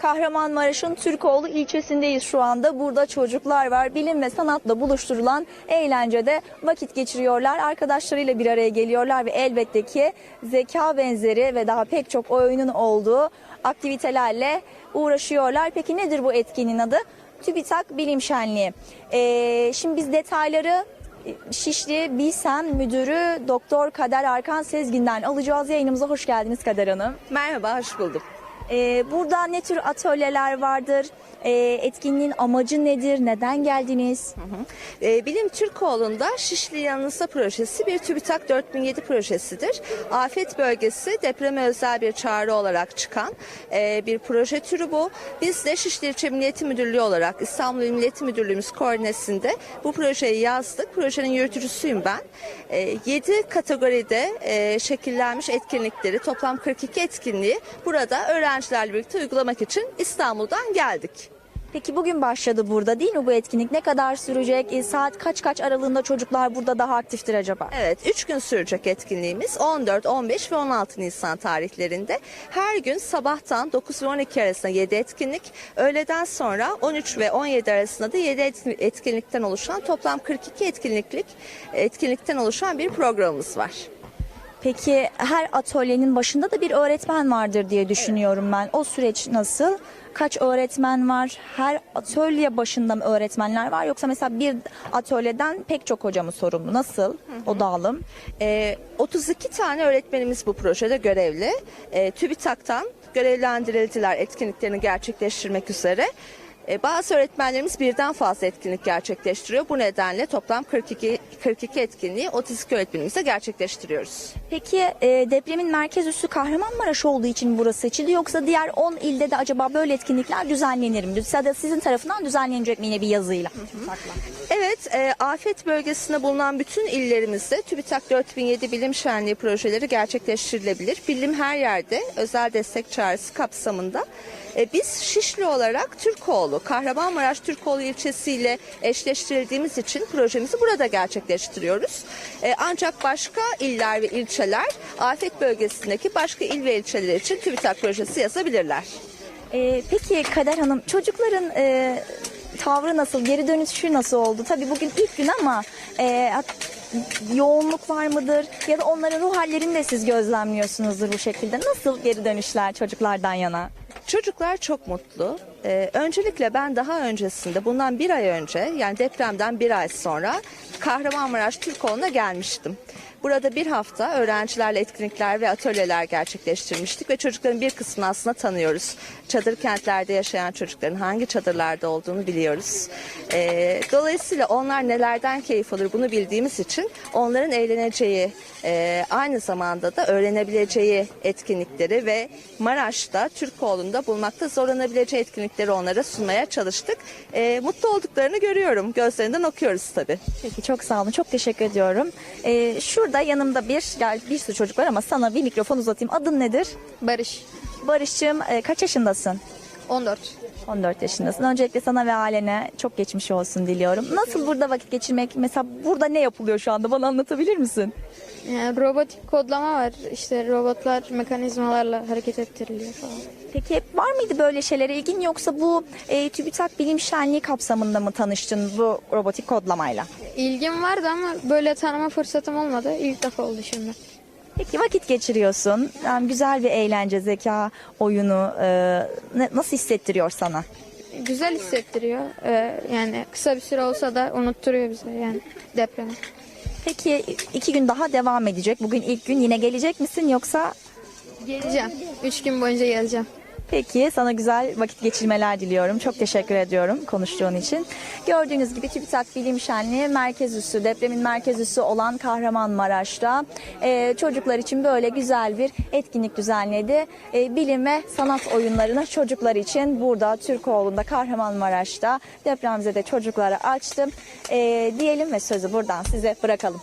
Kahramanmaraş'ın Türkoğlu ilçesindeyiz şu anda. Burada çocuklar var. Bilim ve sanatla buluşturulan eğlencede vakit geçiriyorlar. Arkadaşlarıyla bir araya geliyorlar ve elbette ki zeka benzeri ve daha pek çok oyunun olduğu aktivitelerle uğraşıyorlar. Peki nedir bu etkinliğin adı? TÜBİTAK Bilim Şenliği. Ee, şimdi biz detayları Şişli Bilsen Müdürü Doktor Kader Arkan Sezgin'den alacağız. Yayınımıza hoş geldiniz Kader Hanım. Merhaba, hoş buldum. Ee, burada ne tür atölyeler vardır? Ee, etkinliğin amacı nedir? Neden geldiniz? Ee, Bilim Türkoğlu'nda Şişli Yanınızda projesi bir TÜBİTAK 4007 projesidir. Afet bölgesi depreme özel bir çağrı olarak çıkan e, bir proje türü bu. Biz de Şişli İlçe Milliyeti Müdürlüğü olarak İstanbul İl Milliyeti Müdürlüğümüz koordinesinde bu projeyi yazdık. Projenin yürütücüsüyüm ben. 7 kategoride e, şekillenmiş etkinlikleri toplam 42 etkinliği burada öğrencilerle birlikte uygulamak için İstanbul'dan geldik. Peki bugün başladı burada değil mi bu etkinlik? Ne kadar sürecek? Ee, saat kaç kaç aralığında çocuklar burada daha aktiftir acaba? Evet, 3 gün sürecek etkinliğimiz 14, 15 ve 16 Nisan tarihlerinde. Her gün sabahtan 9 ve 12 arasında 7 etkinlik, öğleden sonra 13 ve 17 arasında da 7 etkinlikten oluşan toplam 42 etkinliklik etkinlikten oluşan bir programımız var. Peki her atölyenin başında da bir öğretmen vardır diye düşünüyorum ben. O süreç nasıl? Kaç öğretmen var? Her atölye başında mı öğretmenler var yoksa mesela bir atölyeden pek çok hoca mı sorumlu? Nasıl o dağılım? Ee, 32 tane öğretmenimiz bu projede görevli. Ee, TÜBİTAK'tan görevlendirildiler etkinliklerini gerçekleştirmek üzere. Ee, bazı öğretmenlerimiz birden fazla etkinlik gerçekleştiriyor. Bu nedenle toplam 42, 42 etkinliği 32 öğretmenimizle gerçekleştiriyoruz. Peki e, depremin merkez üssü Kahramanmaraş olduğu için burası seçildi yoksa diğer 10 ilde de acaba böyle etkinlikler düzenlenir mi? Ya da sizin tarafından düzenlenecek mi yine bir yazıyla? Evet, e, afet bölgesinde bulunan bütün illerimizde TÜBİTAK 4007 Bilim Şenliği projeleri gerçekleştirilebilir. Bilim her yerde özel destek çağrısı kapsamında. E, biz Şişli olarak Türkoğlu, Kahramanmaraş Türkoğlu ilçesiyle eşleştirildiğimiz için projemizi burada gerçekleştiriyoruz. E, ancak başka iller ve ilçeler afet bölgesindeki başka il ve ilçeler için TÜBİTAK projesi yazabilirler. E, peki Kader Hanım çocukların e, tavrı nasıl, geri dönüşü nasıl oldu? Tabii bugün ilk gün ama e, yoğunluk var mıdır? Ya da onların ruh hallerini de siz gözlemliyorsunuzdur bu şekilde. Nasıl geri dönüşler çocuklardan yana? Çocuklar çok mutlu. Ee, öncelikle ben daha öncesinde bundan bir ay önce yani depremden bir ay sonra Kahramanmaraş Türkoğlu'na gelmiştim. Burada bir hafta öğrencilerle etkinlikler ve atölyeler gerçekleştirmiştik ve çocukların bir kısmını aslında tanıyoruz. Çadır kentlerde yaşayan çocukların hangi çadırlarda olduğunu biliyoruz. Ee, dolayısıyla onlar nelerden keyif alır bunu bildiğimiz için onların eğleneceği e, aynı zamanda da öğrenebileceği etkinlikleri ve Maraş'ta Türkoğlu'nda bulmakta zorlanabileceği etkinlikleri onlara sunmaya çalıştık. Ee, mutlu olduklarını görüyorum. Gözlerinden okuyoruz tabii. Peki çok sağ olun. Çok teşekkür ediyorum. E, şurada yanımda bir, gel bir sürü çocuk var ama sana bir mikrofon uzatayım. Adın nedir? Barış. Barış'cığım e, kaç yaşındasın? 14. 14 yaşındasın. Öncelikle sana ve ailene çok geçmiş olsun diliyorum. Nasıl burada vakit geçirmek? Mesela burada ne yapılıyor şu anda? Bana anlatabilir misin? Yani robotik kodlama var. İşte robotlar mekanizmalarla hareket ettiriliyor falan. Peki var mıydı böyle şeylere ilgin yoksa bu e, TÜBİTAK Bilim Şenliği kapsamında mı tanıştın bu robotik kodlamayla? İlgim vardı ama böyle tanıma fırsatım olmadı. İlk defa oldu şimdi. Peki vakit geçiriyorsun. Yani güzel bir eğlence, zeka oyunu e, ne- nasıl hissettiriyor sana? Güzel hissettiriyor. Ee, yani kısa bir süre olsa da unutturuyor bize yani depremi. Peki iki gün daha devam edecek. Bugün ilk gün yine gelecek misin yoksa? Geleceğim. Üç gün boyunca geleceğim. Peki sana güzel vakit geçirmeler diliyorum. Çok teşekkür ediyorum konuştuğun için. Gördüğünüz gibi TÜBİTAK Bilim Şenliği merkez üssü, depremin merkez üssü olan Kahramanmaraş'ta e, çocuklar için böyle güzel bir etkinlik düzenledi. E, bilim ve sanat oyunlarını çocuklar için burada Türkoğlu'nda Kahramanmaraş'ta depremzede çocuklara açtım. E, diyelim ve sözü buradan size bırakalım.